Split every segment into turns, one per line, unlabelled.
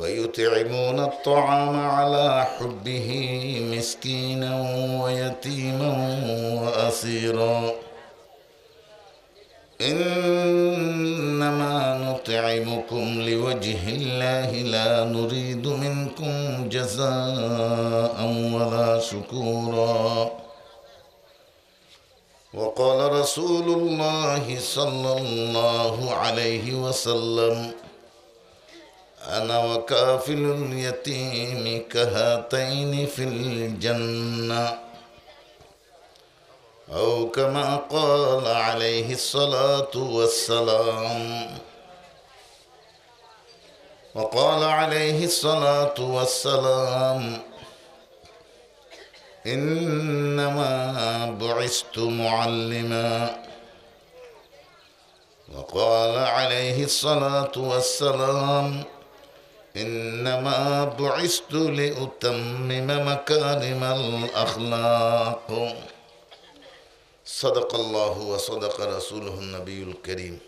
ويطعمون الطعام على حبه مسكينا ويتيما وأسيرا. إنما نطعمكم لوجه الله لا نريد منكم جزاء ولا شكورا. وقال رسول الله صلى الله عليه وسلم أنا وكافل اليتيم كهاتين في الجنة. أو كما قال عليه الصلاة والسلام. وقال عليه الصلاة والسلام إنما بعثت معلما. وقال عليه الصلاة والسلام إنما بعثت لأتمم مكارم الأخلاق صدق الله وصدق رسوله النبي الكريم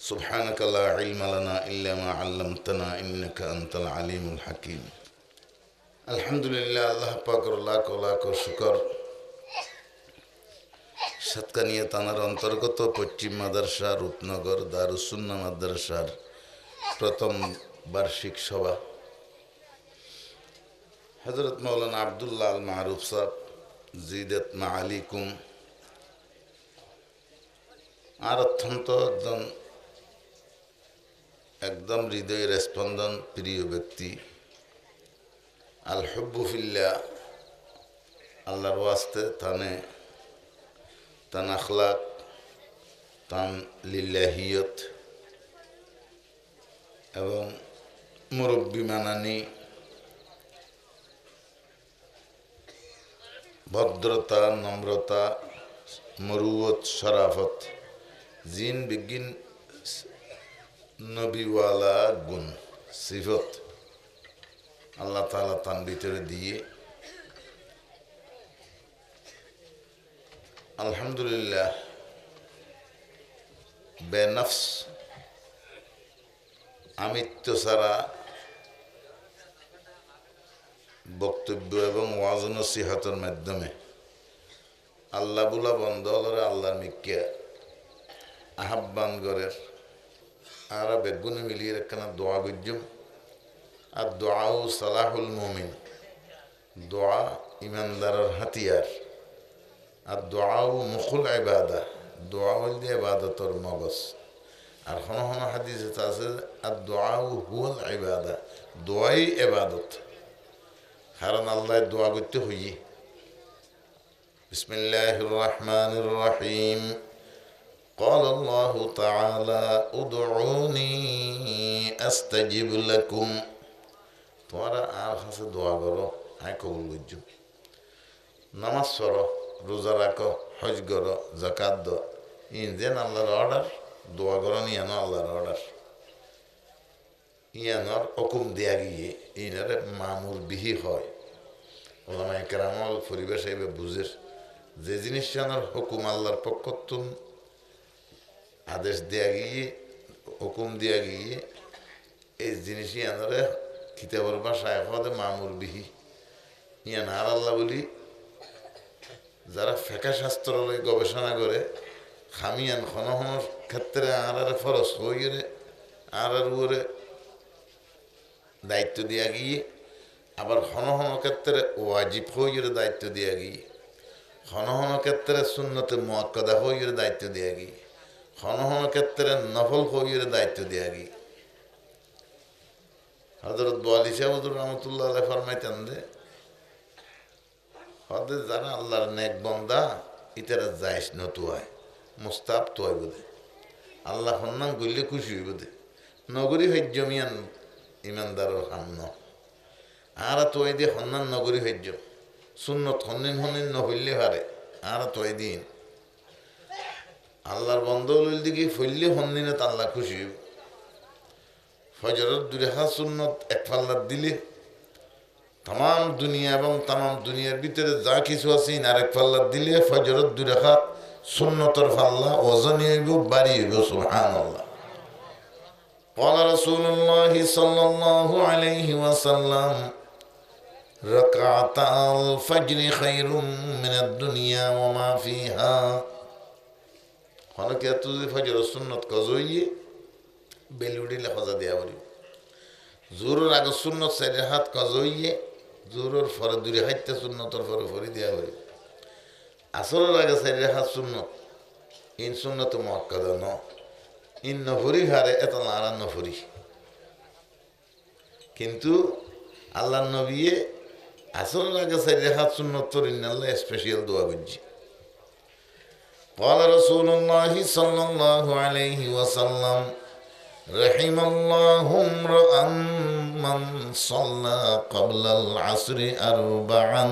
سبحانك لا علم لنا إلا ما علمتنا إنك أنت العليم الحكيم الحمد لله الله পাকর লাখ লাখ শুকর সাতকানিয়া থানার অন্তর্গত পশ্চিম মাদ্রাসা রূপনগর দারুসুন্না মাদ্রাসার প্রথম বার্ষিক সভা। হজরত মৌলানা আবদুল্লাহ আল মাহরুফ সাহ জিদত মা আলিকুম। আর অত্যন্ত একজন, একদম হৃদয়ের স্পন্দন প্রিয় ব্যক্তি। আল হব্বুফিল্লা আল্লাহর ওয়াস্তে তানে, তান আখলাক, তান লিল্লাহিয়ত। এবং মুরব্বী মানানি, ভদ্রতা, নম্রতা মরুয়ত শরাফত, জিন, বিজ্ঞান, নবীওয়ালা, গুণ, সিফত। আল্লাহ তালা তার ভিতরে দিয়ে আলহামদুলিল্লাহ বেনফস, আমিত্ব ছাড়া বক্তব্য এবং ওয়াজন সিহাতের মাধ্যমে। আল্লাহ বুলা বন্ধ হলরে আল্লাহর মিকিয়া আহ্বান গরের আর বেগুনে মিলিয়ে একখানা দোয়া গুজম। আর দোয়াও সালাহুল মমিন। দোয়া ইমানদারের হাতিয়ার। আর দোয়াও মুখুল ইবাদা। দোয়া হল দিয়ে ইবাদতর মগজ। আর হন হন হাদিস আছে আর দোয়াও হুয়াল ইবাদা। দোয়াই এবাদত কারণ আল্লাহ দোয়া করতে হই বিসমিল্লাহ রহমান রহিম قال الله تعالى ادعوني استجب لكم তোমরা আর কাছে দোয়া করো আয় কবুল বুঝছো নামাজ পড়ো রোজা রাখো হজ করো জাকাত দো ইন যেন আল্লাহর অর্ডার দোয়া করো ইয়ান আল্লাহর অর্ডার ইয়ানোর হুকুম দেয়া গিয়ে ইনারে মামুর বিহি হয় ওলামা একরামল পরিবেশ বুঝের যে জিনিস হুকুম আল্লাহর পক্ষ তুম আদেশ দেয়া গিয়ে, হুকুম দেয়া গিয়ে, এই জিনিসই আনারে কিতাবের ভাষায় হদে মামুর বিহি। ইয়ান আর আল্লাহ বলি, যারা ফেকা শাস্ত্র গবেষণা করে, খামিয়ান খন ক্ষেত্রে আর আর ফরস হয়ে গেলে আর উপরে দায়িত্ব দেওয়া গিয়ে আবার হন হন ক্ষেত্রে ওয়াজিব গেলে দায়িত্ব দেওয়া গিয়ে হন হন ক্ষেত্রে শূন্যতে মোয়াক্কদা গেলে দায়িত্ব দেওয়া গিয়ে হন হন ক্ষেত্রে নফল গেলে দায়িত্ব দেওয়া গিয়ে হজরত বোয়ালি সাহুদুর রহমতুল্লাহ ফরমাইতেন যে, হদে যারা আল্লাহর নেক বন্দা ইতারা যাইস নতুয়ায় মুস্তাব তোয় বোধে। আল্লাহ সন্মান করলে খুশি হইব দে নগরী সহ্য মিয়ান ইমানদাৰৰ সান্ন আর তই দিয়ে সন্মান নগরী সহ্য শূন্যত সন্নিন সন্নিন নহইলে হারে আর তই দিন আল্লাহর বন্ধ লইল দিকে ফইলে সন্নিনত আল্লাহ খুশি হইব ফজরত দুরেখা সুন্নত এক পাল্লার দিলে তাম দুনিয়া এবং তাম দুনিয়ার ভিতরে যা কিছু আছে আর এক পাল্লার দিলে ফজরত দুরেখা সুন্নতর পাল্লা ওজনী হইব বাড়ি হইব সুহান আল্লাহ قال رسول الله صلى الله عليه وسلم ركعتا الفجر خير من الدنيا وما فيها অনেকে এত যদি ফজর সুন্নত কজইয়ে বেলুডিলে সজা দিয়া পারিব জোৰৰ আগত সুন্নত চাৰি হাত কজইয়ে জোৰৰ ফরে দূরে হাইতে সুন্নতর ফরে ফরি দিয়া পারিব আসরের আগে চাৰি হাত সুন্নত ইন সুন্নত মক্কাদ ন ইন নফরি হারে এত নারা নফরি কিন্তু আল্লাহ নবিয়ে আসরের আগে চারি হাত সুন্নত তোর ইন্নাল্লাহ স্পেশাল দোয়া করছি قال رسول الله صلى الله عليه وسلم رحم الله امرأ من صلى قبل العصر أربعا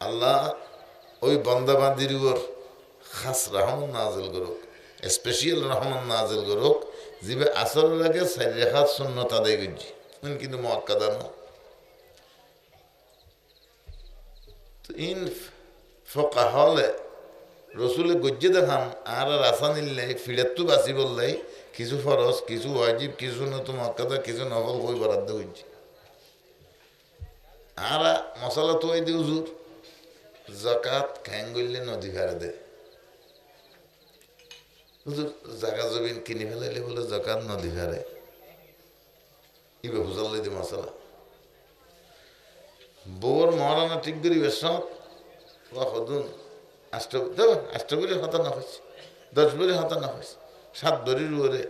আল্লাহ ওই বন্দাবান্দির উপর খাস রহমান নাজেল করুক স্পেশাল রহমান নাজেল করুক যিবে আসরের আগে চারি হাত শূন্যত আদায় করছি কিন্তু মক্কাদা না ইন ফকা হলে রসুলে গজ্জে দেখান আর রাসা নিলে ফিরাত্তু বাঁচি বললাই কিছু ফরজ, কিছু ওয়াজিব, কিছু নতুন মক্কাদা, কিছু নকল কই বরাদ্দ করছি আর মশলা তো দি হুজুর, জাকাত খ্যাং গইলে নদী ফেরে দে। জাগা জমিন কিনি ফেলাইলে বলে জাকাত নদী ফেরে ইবে হুজাল্লাই দি মশলা। বউর মহারানা ঠিক করি বেশত বা সদুন আষ্ট আষ্ট বলে হতা না হয়েছে দশ বলে হতা না হয়েছে সাত বরির উপরে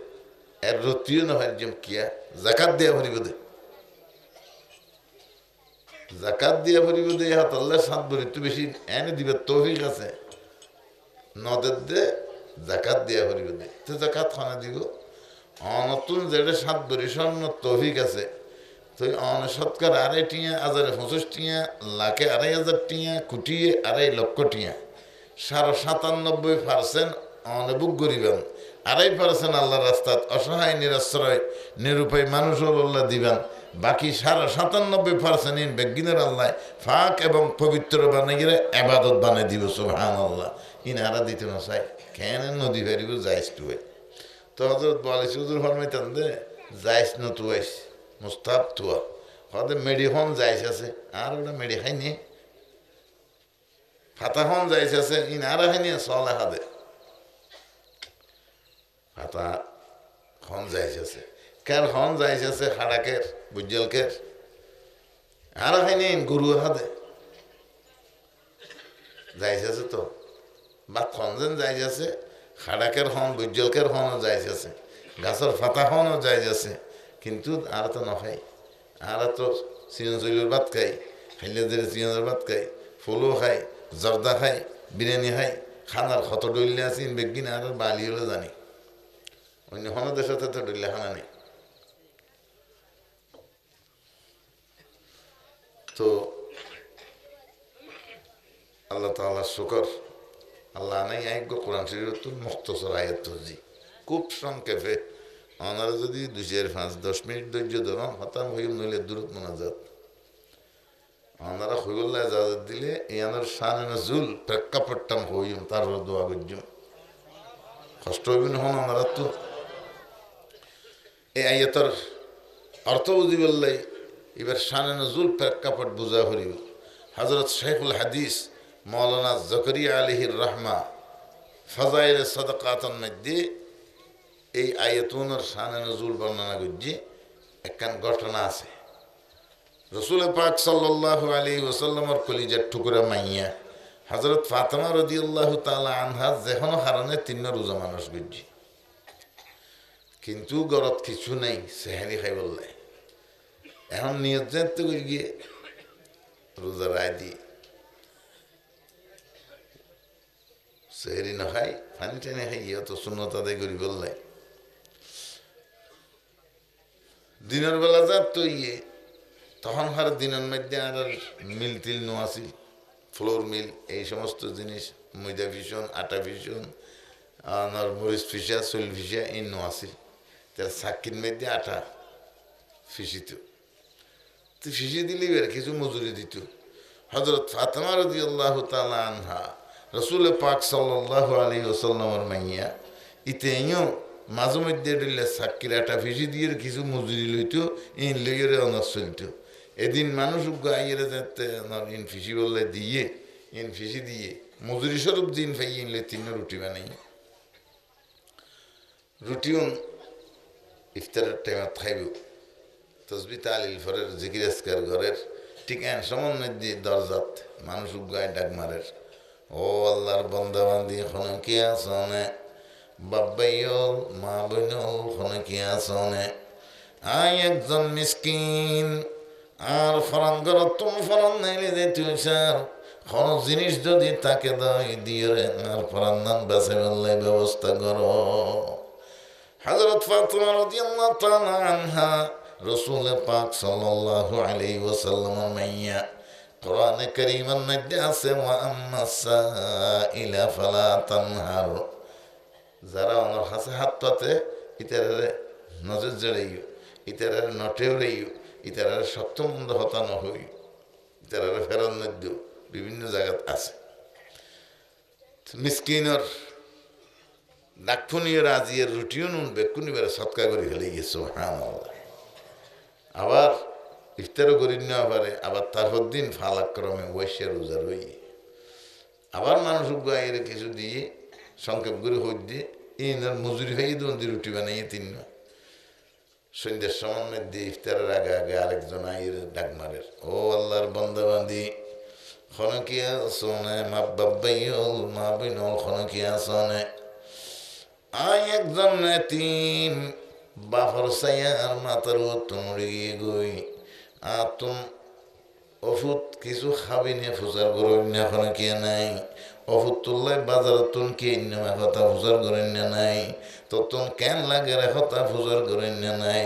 এর রতিও না হয় যেম কিয়া, জাকাত দিয়া ভরিব দে। জাকাত দিয়া ভরিব দে হাত আল্লাহ সাত বরি তো বেশি এনে দিবে, তৌফিক আছে। নদের দে, জাকাত দিয়া ভরিব দে। তো জাকাত খানা দিব। অনতুন যেটা সাত বরি স্বর্ণ তৌফিক আছে। তো অনসৎকার আড়াই টিয়া, হাজারে পঁচিশ টিয়া, লাখে আড়াই হাজার টিয়া, কুটিয়ে আড়াই লক্ষ টিয়া। সাড়ে সাতানব্বই পার্সেন্ট অনেবুক গরিবেন আড়াই পার্সেন্ট আল্লাহ রাস্তাত অসহায়, নিরাশ্রয়, নিরুপায় মানুষ আল্লাহ দিবেন। বাকি সাড়ে সাতানব্বই পার্সেন্ট ইন বেগিনের আল্লাহ ফাঁক এবং পবিত্র বানাইয়ে এবাদত বানাই দিব সুহান আল্লাহ ইন আরা দিতে না চাই কেন নদী ফেরিব যাইস টুয়ে তো হজরত বলিস হুজুর ফরমাইতান দে, যাইস ন তুয়াইস মুস্তাব তুয়া হতে মেডিহন যাইস আছে। আর ওটা মেডি খাইনি ফাতাহন যাইস আছে। ইন আর খাইনি সলে হাদে। ফাতা যাইস আছে। কার হন যাইস আছে খাড়াকের বুজ্জলকের আর খাইনি গরু হাদে। যাইস আছে তো। বা খঞ্জেন যাইস আছে। খাড়াকের হন বুজ্জলকের হনও যাইস আছে। গাছের ফাতা যাইস আছে। কিন্তু আর তো নখাই আর তো চিয়ন চৈলের ভাত খাই ধরে চিয়নের ভাত খাই ফুলও খাই জর্দা খাই বিরিয়ানি খাই খানার ক্ষত ডইলে আছে বেগিন আর বালি হলে জানি। অন্য কোনো দেশের তো খানা নেই। তো আল্লাহ তাল্লাহ শুকর, আল্লাহ নাই আইগ কোরআন শরীর মুক্তসর আয়াত খুব সংক্ষেপে। ওনারা যদি দুই চার পাঁচ দশ মিনিট ধৈর্য ধরুন হতাম হইম নইলে দূরত মোনাজাত। ওনারা হইগুল্লাহ ইজাজত দিলে ইয়ানোর শান জুল প্রেক্ষাপট্টাম হইম তার দোয়া গজ্জম কষ্ট হইব নহন ওনারা তো। এই আয়াতর অর্থ বুঝি বললাই, এবার শান নজুল প্রেক্ষাপট বুঝা হরিব হজরত শেখুল হাদিস, মৌলানা জকরিয়া আলহির রহমা, ফজাইল সদকাতন মধ্যে এই আয়তুনের শানে নজুল বর্ণনা করছি, একখান ঘটনা আছে। রসুল পাক সাল্লাহ আলী ওসাল্লামর কলিজার টুকুরা মাইয়া হজরত ফাতেমা রদি আল্লাহ তালা আনহা যেখনো হারানে তিন রোজা মানুষ করছি। কিন্তু গরত কিছু নেই সেহারি খাই বললে। এখন নিয়ত তো করে গিয়ে রোজা রায় দিয়ে সেহরি না খাই, পানি টানি খাই অত শূন্যতা দেয় করি বললে। দিনের বেলা যাত তো ইয়ে। তখন হার দিনের মধ্যে আর আর মিল তিল নো আসিল ফ্লোর মিল, এই সমস্ত জিনিস, ময়দা ভীষণ, আটা ভীষণ আর মরিচ ফিসা, চুল ফিসা, এই নো আসিল তার সাক্ষীর মধ্যে আটা ফিসিত। তো ফিসি দিলেই বের কিছু মজুরি দিত। হজরত ফাতেমা রদি আল্লাহ তালা আনহা, রসুল পাক সাল্লাহ আলী ওসাল্লামর মাইয়া ইতে ইও মাঝে মধ্যে দিলে সাক্ষীর আটা ফিসি দিয়ে কিছু মজুরি লইতো, ইন লইরে অনার চলত। এদিন মানুষ গাইয়ের যাতে ইন ফিসি বললে দিয়ে, ইন ফিসি দিয়ে। মজুরি স্বরূপ দিন ফাই ইনলে তিন রুটি বানাই। রুটিও ইফতারের টাইমত খাইব। তসবি তালিল ফরের জিকির আজকার ঘরের, ঠিক এন সমন্বয় দিয়ে দরজাত মানুষ গায়ে ডাক মারের। ও আল্লাহর বন্দাবান্দি খনে কি আসনে বাব্বাইল মা বইনল খনে কি আসনে আই একজন মিসকিন, আর ফরান ঘর তুমি ফরান নাইলে যে তুই কোন জিনিস যদি তাকে দাই দিয়ে রে, আর ফরান নান বেছে বললে ব্যবস্থা করো। হজরত ফাতেমা রাদিয়াল্লাহু তাআলা আনহা, রসুল পাক সাল্লাল্লাহু আলাইহি ওয়াসাল্লাম মাইয়া, কোরআন কারীমের মধ্যে আছে, ওয়া আম্মা সাইলা ফালা তানহার। যারা আমার কাছে হাত পাতে ইতারে নজর জড়াইও ইতারে নটেও রইও ইতারে শক্ত মন্দ হতানো হই ইতারে ফেরত নদ্য, বিভিন্ন জায়গাত আছে। মিসকিনর ডাকফুনিও রাজিয়ে রুটিও নুন বেকুনি বেড়ে সৎকার করে ফেলে গেছো হ্যাঁ আবার ইফতারও করি নেওয়া পারে আবার তারপর দিন ফালাক্রমে বৈশ্যা রোজা রই আবার মানুষ গায়ের কিছু দিয়ে। সংক্ষেপ করে হই দিয়ে ইনার মজুরি হয়ে দন্দি রুটি বানাইয়ে তিন সন্ধ্যের সময় দিয়ে ইফতারের আগে আগে আরেকজন আইয়ের ডাক মারের ও আল্লাহর বন্দাবান্দি খনকিয়া সোনে মা বাব্বাইল মা বিনল খনকিয়া সোনে আই একজন নেতিম বাফর সাইয়ার মাতার তুমড়ি গই আর তুম ওষুধ কিছু খাবি নে ফুজার করেন না এখন কে নাই ওষুধ তুললে বাজার তুন কে কথা ফুজার করেন নাই? তো তুন কেন লাগে রে কথা ফুজার করেন নাই?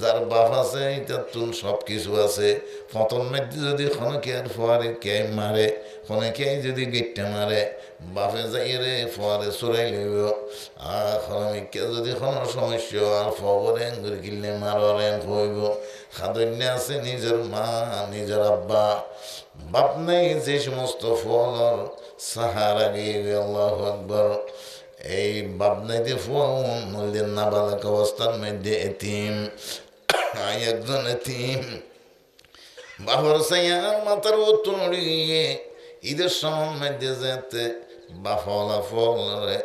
যার বাপ আছে এটা তুন সব কিছু আছে। পতন মধ্যে যদি খনকে আর ফোয়ারে কে মারে খনকে যদি গেটটা মারে, বাপে যাই রে ফোয়ারে চড়াই লইব। আর খনমিকে যদি কোনো সমস্যা আর ফবরে আঙ্গুর কিনলে মারে কইব খাদন্য আছে নিজের মা, নিজের আব্বা। বাপ নেই যে সমস্ত ফলর সাহারা গিয়ে আল্লাহ আকবর। এই ফল মূল্যের নাবালক অবস্থার মধ্যে এতিম। একজন এতিম। বাবার সাইয়ার মাথার উত্তর গিয়ে ঈদের সময় মধ্যে যেতে বাফলা ফলরে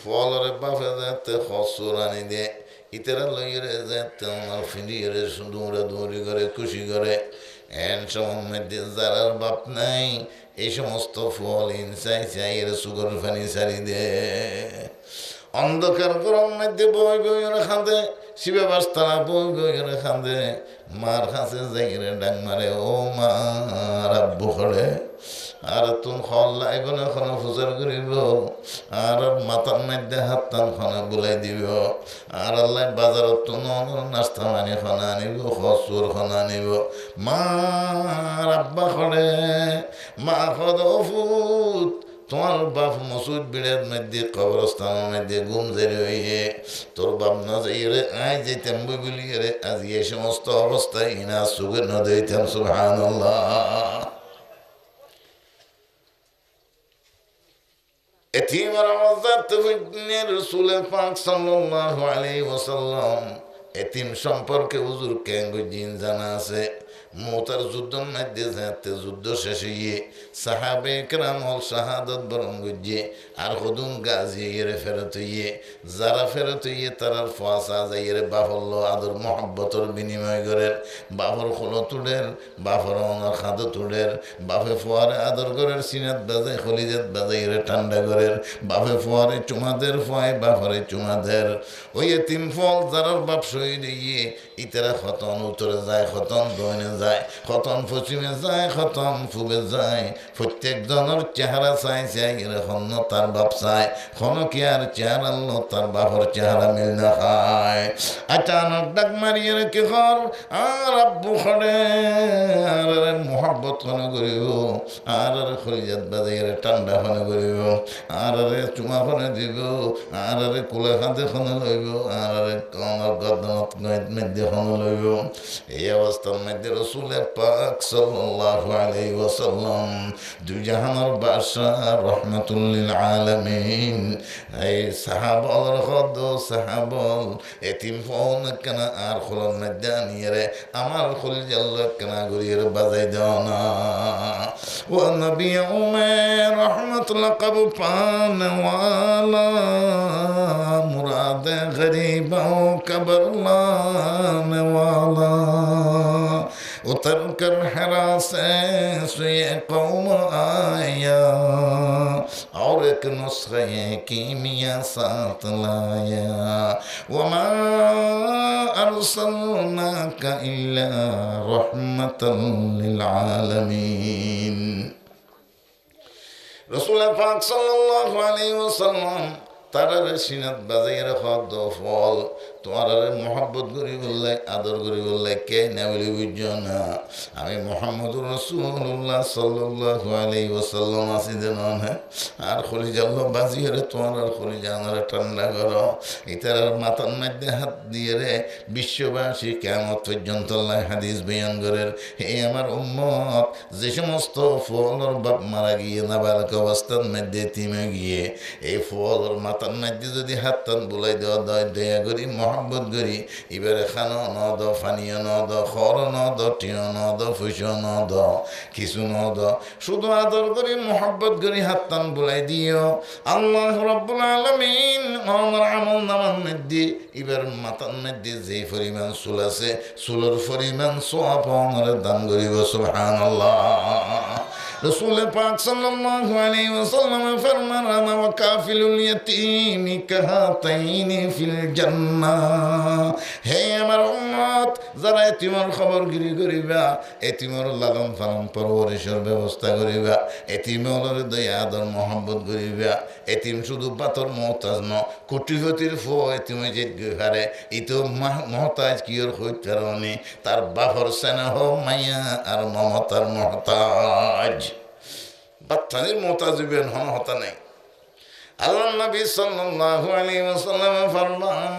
ফলরে বাপে যেতে হসুর আনি দিয়ে ইতারা লইরে যেতে আমার ফিরিয়ে দৌড়া দৌড়ি করে খুশি করে এন সময় মধ্যে যারা বাপ নাই এই সমস্ত ফল ইনসাই চাই এর সুগর ফানি সারি দে। অন্ধকার গরম মধ্যে বই বই খাঁদে শিবে বাস্তারা বই বই খাঁদে মার খাঁচে যাইরে ডাং মারে, ও মা, রাব্বু করে আর তুমি হল না খনে ফুজার করিব। আর মাথার মধ্যে হাত টান খনে বুলাই দিব। আর আল্লাহ বাজারত তো নাস্তা মানি খনে আনিব, খসুর খনে আনিব। মা রাব্বা করে মা খদ ফুট তোমার বাপ মসুদ বিড়ের মধ্যে, কবরস্থানের মধ্যে ঘুম জেরে হইয়ে, তোর বাপ না যাই রে আই যেতাম বলি রে আজ এই সমস্ত অবস্থায় ইনা সুগে ন দিতাম সুবহানাল্লাহ। এতিমের ইবনে রাসূল পাক সাল্লাল্লাহু আলাইহি ওয়াসাল্লাম এতিম সম্পর্কে হুজুর কেঙ্গুজিন জানা আছে? মোতার যুদ্ধ মধ্যে যাতে যুদ্ধ শেষ হইয়ে সাহাবে কেরাম হল শাহাদত বরং গুজিয়ে আর হদুন গাজিয়ে এরে ফেরত হইয়ে যারা ফেরত হইয়ে তারার ফোয়াশা যাইয়ে বাফল্য আদর মহব্বতর বিনিময় করেন বাফর খোলো তুলের বাফর অনার খাদো তুলের বাফে ফোয়ারে আদর করের সিনাত বাজাই খলিজাত বাজাই রে ঠান্ডা করের বাফে ফোয়ারে চুমাদের ফোয়াই বাফরে চুমাদের। ওই তিন ফল যারার বাপ শহীদ ইয়ে ইতারা খতন, উত্তরে যায় খতন, দৈনে যায়, খতম পশ্চিমে যায়, খতম পূবে যায়। প্রত্যেক জনের চেহারা চাই চাই, এরকম তার বাপ চাই। কি আর চেহারা লো তার বাপর চেহারা মিল না খায়। আচানক ডাক মারিয়ে কি কর আর আব্বু খড়ে। মোহাব্বত খানে করিব, আর আর খলিজাত বাজাইয়ের ঠান্ডা খানে করিব, আর আরে চুমা খানে দিব, আর আরে কোলা খাতে খানে লইব, আর আরে কমর গদনত মধ্যে খানে লইব। এই অবস্থার মধ্যে রসুলের পাক সাল্লাল্লাহু আলাইহি ওয়াসাল্লাম দুই এই সাহাবল খদ সাহাবল এতিম ফোন কেন আর খোলন মধ্যে আনিয়ে আমার খোল জাল্ল কেন ঘুরিয়ে বাজাই দাও না ও নবী উমের রহমত লকব পান ওয়ালা মুরাদ গরিব কবর লান ওয়ালা وترك الحراس سوی قوم آيا عرك نسخة نسخے کیمیا وما أرسلناك إلا رحمة للعالمين. رسول الله صلى الله عليه وسلم ترى সিনাত বাজাইয়ের হদ তোমার মহাব্বত করি বললে, আদর করি বললে কে না বলি বুঝছ না। আমি মোহাম্মদ রসুল্লাহ সাল্লাহ আলাই ওসাল্লাম আছি যে নন হ্যাঁ আর খলি জাল বাজিয়ে রে, তোমার আর খলি জানার ঠান্ডা করো। ইতার আর মাথার মধ্যে হাত দিয়ে রে, বিশ্ববাসী কেমন পর্যন্ত হাদিস বয়ান করেন, হে আমার উম্মত, যে সমস্ত ফলর বাপ মারা গিয়ে না বালক অবস্থার মধ্যে তিমে গিয়ে, এই ফলর মাথার মধ্যে যদি হাত টান বুলাই দেওয়া দয়, দয়া করি মহাব্বত করি এবারে খানো ন দ ফানিও ন দ খর ন দ টিও ন দ ফুসো ন দ কিছু ন দ শুধু আদর করি, মহাব্বত করি, হাত টান বুলাই দিও। আল্লাহ রব্বুল আলমিন আমার আমল নামার মধ্যে, এবার মাথার মধ্যে যে পরিমাণ চুল আছে, চুলের পরিমাণ সোয়াপ আমার দান করিব সুবহান রসুল পাক সাল্লাল্লাহু আলাইহি ওয়াসাল্লাম ফরমান আনা ওয়া কাফিলুল ইয়াতীম কাহাতাইনি ফিল জান্নাহ। হে আমার উম্মত, যারা এতিমের খবর গিরি করিবা, এতিমের লালন পালন পরবরিশের ব্যবস্থা করিবা এতিমের দয়া, আদর, মহব্বত করিবা। এতিম শুধু পাথর, মহতাজ ন, কোটিপতির ফো এতিমে যে হারে। ইতো মহতাজ কিয়র হইত কারণে তার বাপর স্নেহ মাইয়া আর মমতার মহতাজ। বাচ্চাদের মহতাজ হইবেন হন হতা নাই। আল্লাহ নবী সাল্লাল্লাহু আলাইহি ওয়াসাল্লাম ফরমান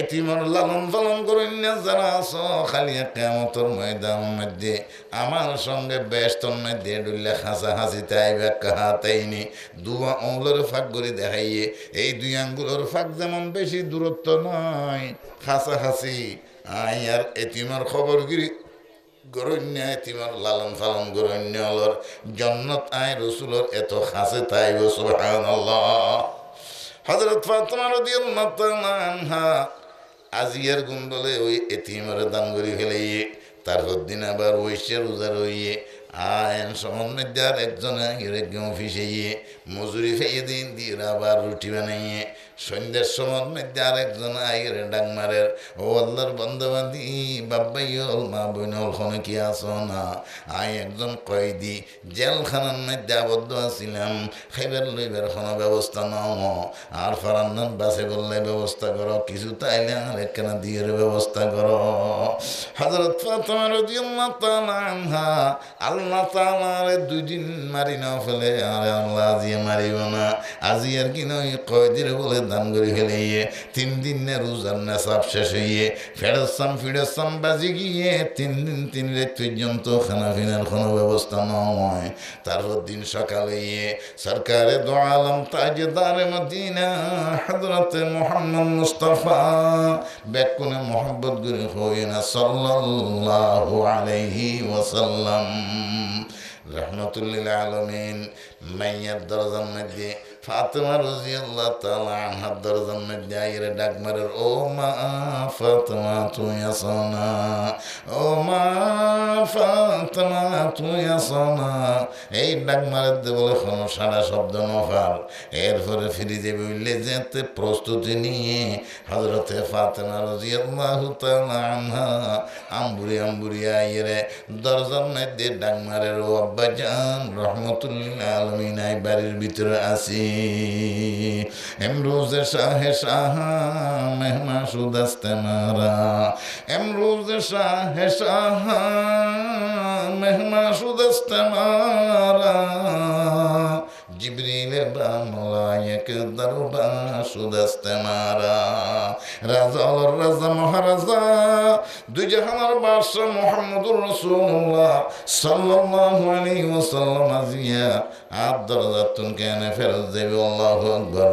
এতিমর লালন পালন করেন না, যারা আছো খালি কিয়ামতের ময়দান মধ্যে, আমার সঙ্গে ব্যস্তর মধ্যে ডুললে হাসা হাসি তাইবে কাহাতাইনি দুয়া অঙ্গুলের ফাঁক করে দেখাইয়ে, এই দুই আঙ্গুলের ফাঁক যেমন বেশি দূরত্ব নয় হাসা হাসি I R এতিমর খবরগিরি গরণ্য এতিমর Lalon ফালন গরণ্য অলর Jannat I রসুলর এত খাসে তাইব সুবহানাল্লাহ হযরত ফাতেমা আজিয়ার গুন্ডলে ওই এতিমর দান করি ফেলে তারপর দিন আবার ওইসে রোজা রইয়ে আয়ন সমন্বয় একজন অফিসে গিয়ে মজুরি ফেয়ে দিন দিয়ে আবার রুটি বানাইয়ে সন্ধ্যার সময় মধ্যে আরেকজন আইরে ডাং মারের ও আল্লাহর বন্ধবান্ধি বাব্বাই হল মা বোন হল কি আছো না আই একজন কয়েদি, জেলখানার মধ্যে আবদ্ধ আছিলাম, খাইবার লইবার কোনো ব্যবস্থা নাও। আর ফারান্নান বাসে বললে, ব্যবস্থা করো, কিছু তাইলে আর একখানা দিয়ে ব্যবস্থা করো। হজরত ফাতেমা রাদিয়াল্লাহু তাআলা আনহা, আল্লাহ তাআলারে দুই দিন মারি না ফেলে, আর আল্লাহ আজিয়ে মারিব না। আজি আর কি নয় কয়দিন বলে দান করে ফেলে তিন দিন রোজার নেশাব শেষ হইয়ে ফেরসাম ফিরেসাম বাজি গিয়ে তিন দিন তিন রাত পর্যন্ত খানা পিনার কোনো ব্যবস্থা নয়। তারপর দিন সকালে ইয়ে সরকারে দো আলম তাজদার মদিনা হজরতে মোহাম্মদ মুস্তফা বেকুনে মোহাম্মত করে হই না, সাল্লাল্লাহু আলাইহি ওয়াসাল্লাম। রহমতুল্লিল আলমিন, মাইয়ার দরজার মধ্যে ফাতেমা দরজার মধ্যে আইরে ডাক মারে, ও মা ফাতেমা, তুই আসো না। ও মা ফাতেমা, তুই আসো না। এই ডাক মারে দে বলে কোনো সারা শব্দ নফার এরপরে ফিরে যাবে বললে, যেতে প্রস্তুতি নিয়ে হজরতে ফাতেমা রাদিয়াল্লাহু তাআলা আনহা আম্বুরি আম্বুরি আইরে দরজার মধ্যে ডাক মারে, ও আব্বা জান রহমতুল্লাহ আলমিন বাড়ির ভিতরে আসি। এমরোজে শাহে শাহা মেহমা সুদাস্তে মারা। এমরোজে শাহে শাহা মেহমা সুদাস্তে মারা। জিবরিল মলায়ক দরবা সুদাস্তে মারা রাজা আল্লাহর রাজা মহারাজা দুই জাহানার বাদশাহ মোহাম্মদুর রাসূলুল্লাহ সাল্লাল্লাহু আলাইহি ওয়াসাল্লাম আজিয়া আর দরজা কেন ফেরত দেবে আল্লাহু আকবার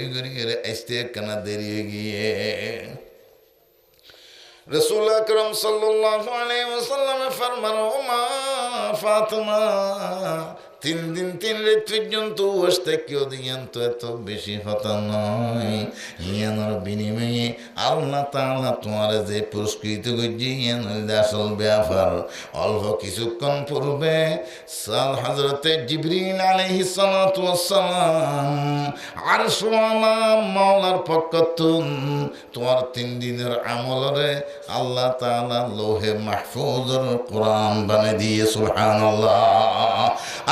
ঘুরি গড়ি করে আসতে একখানা দেরি হয়ে গিয়ে। রসুল আকরম সাল্লাল্লাহু আলাইহি ওয়াসাল্লামে ফরমান মা ফাতেমা তিন দিন তিন রাত পর্যন্ত বসতে কেউ দিয়ান তো এত বেশি হতা নয়। ইয়ানোর বিনিময়ে আল্লাহ তাআলা তোমার যে পুরস্কৃত করছে ইয়ান আসল ব্যাপার অল্প কিছুক্ষণ পূর্বে সাল হজরতে জিবরিল আলাইহিস সালাতু ওয়াসসালাম আরশওয়ালা মাওলার পক্ষতুন তোমার তিন দিনের আমলরে আল্লাহ তাআলা লোহে মাহফুজের কোরআন বানিয়ে দিয়ে, সুবহানাল্লাহ।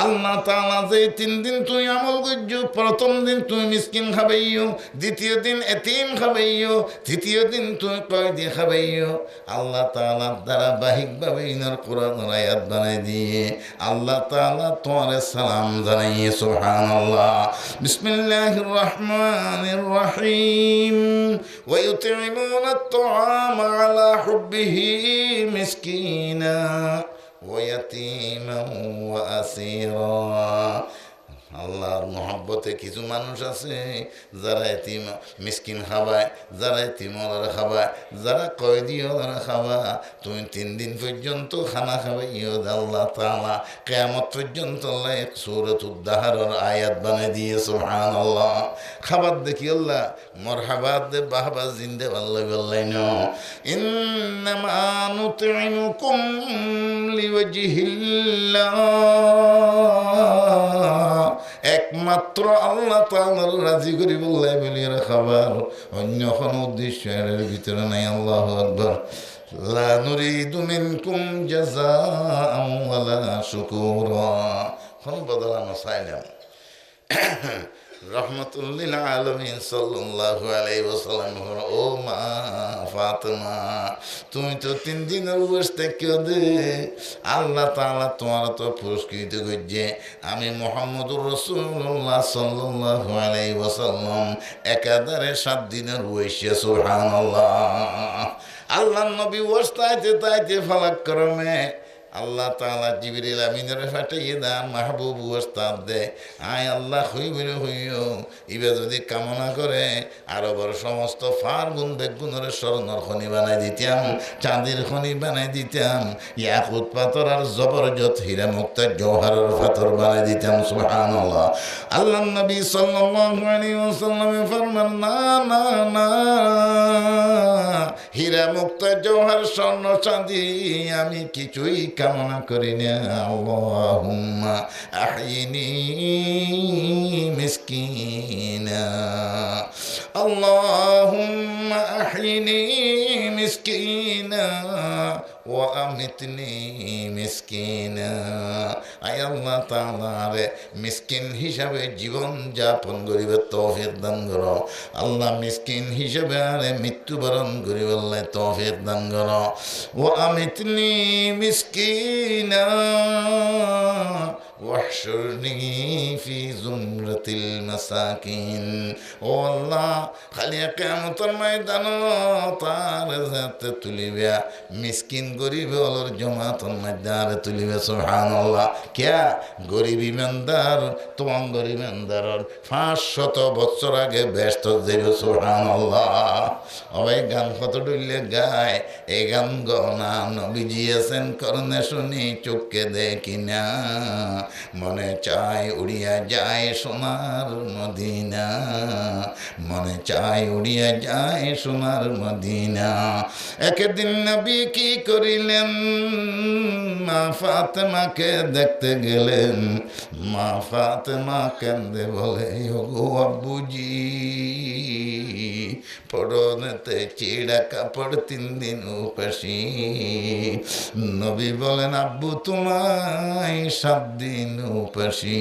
আল্লাহ তাআলা যে তিন দিন তুই আমল করছো প্রথম দিন তুই মিসকিন খাবাইও দ্বিতীয় দিন এতিম খাবাইও তৃতীয় দিন তুই কয়দি খাবাইও আল্লাহ তাআলা ধারাবাহিকভাবে ইনার কোরআন আয়াত বানাই দিয়ে আল্লাহ তাআলা তোমার সালাম জানাইয়ে সুবহানাল্লাহ বিসমিল্লাহির রহমানির রহিম ويطعمون الطعام على حبه مسكينا ويتيما وأسيرا আল্লাহর মহব্বতে কিছু মানুষ আছে, যারা এতিম, মিসকিন খাবায়, যারা এতিম ওরা খাবায়, যারা কয়দি ওরা খাবা তুমি তিন দিন পর্যন্ত খানা খাবে, ইয়দ আল্লাহ তালা কেয়ামত পর্যন্ত আল্লাহ সুরত উদ্দাহরণ আয়াত বানিয়ে দিয়ে সুহান আল্লাহ খাবার দেখি আল্লাহ মরহাবাদ দে, বাহবা জিন্দে, আল্লাহ বললাই, ন। ইন্নামা নুতিমুকুম লিওয়াজিহিল্লাহ। একমাত্র আল্লাহ তাল্লাহ রাজি করি বললাই বলিয়ার খাবার। অন্য কোনো উদ্দেশ্য এর ভিতরে নাই, আল্লাহ আকবর। লা নুরিদু মিনকুম জাযাআন ওয়ালা শুকুরা। কোন বদলানো চাইলাম রহমতুল্লিল আলমিন সাল্লাল্লাহু আলাইহি ওয়াসাল্লাম ও মা ফাতেমা, তুমি তো তিন দিনের বসে থেকে আল্লাহ তাআলা তোমার তো পুরস্কৃত করছে। আমি মোহাম্মদুর রসুল্লাহ সাল্লাল্লাহু আলাইহি ওয়াসাল্লাম একাধারে সাত দিনের বসে সুবহানাল্লাহ। আল্লাহ নবী ওস্তাইতে তাইতে ফালাক করমে আল্লাহ তালা জিবিরিল আমিনের ফাটাইয়ে দান, মাহবুব ওস্তাদ দে। আয় আল্লাহ হইবির হইও ইবে যদি কামনা করে, আরও বড় সমস্ত ফার গুণ বেগুনের স্বর্ণর খনি বানাই দিতাম চাঁদির খনি বানাই দিতাম ইয়াকুত পাথর আর জবরজত হীরা মুক্ত জওহারের পাথর বানাই দিতাম সুবহানাল্লাহ। আল্লাহ নবী সাল্লাল্লাহু আলাইহি ওয়াসাল্লামে ফরমান, না না না। হীরা মুক্ত জওহার স্বর্ণ চাঁদি, আমি কিছুই কামনা করি না। আল্লাহুম্মা আহিনি মিসকিনা। আল্লাহুম্মা আহিনি মিসকিনা ও আমিতনি মিসকিনা। আয় আল্লাহ তাআলারে মিসকিন হিসাবে জীবন যাপন করিবে, তৌফিক দান করো। আল্লাহ মিসকিন হিসাবে আরে মৃত্যুবরণ করিবে, আল্লাহ তৌফিক দান করো। ও আমিতনি মিসকিনা। ও আল্লাহ, খালি কেমতর ময়দান তার হাতে তুলিবে। মিসকিন গরিব অলর জমাতর মধ্যে তুলিবে সোহান আল্লাহ কিয়া? গরিব ইমানদার তোমার গরিব ইমানদার পাঁচ শত বছর আগে ব্যস্ত দেবে সোহান আল্লাহ অবাই গান কত ডুললে গায়? এই গান গনা নবীজি আছেন করনে শুনি চোখকে দেখি না। মনে চায় উড়িয়া যায় সোনার মদিনা। মনে চায় উড়িয়া যায় সোনার মদিনা। একদিন নবী কি করিলেন? মা ফাতেমাকে দেখতে গেলেন। মা ফাতেমা কেন্দে বলে গো আব্বুজি পড়নেতে চিড়া কাপড় তিন দিন উপাসী। নবী বলেন, আব্বু, তোমায় সাত দিন উপাসী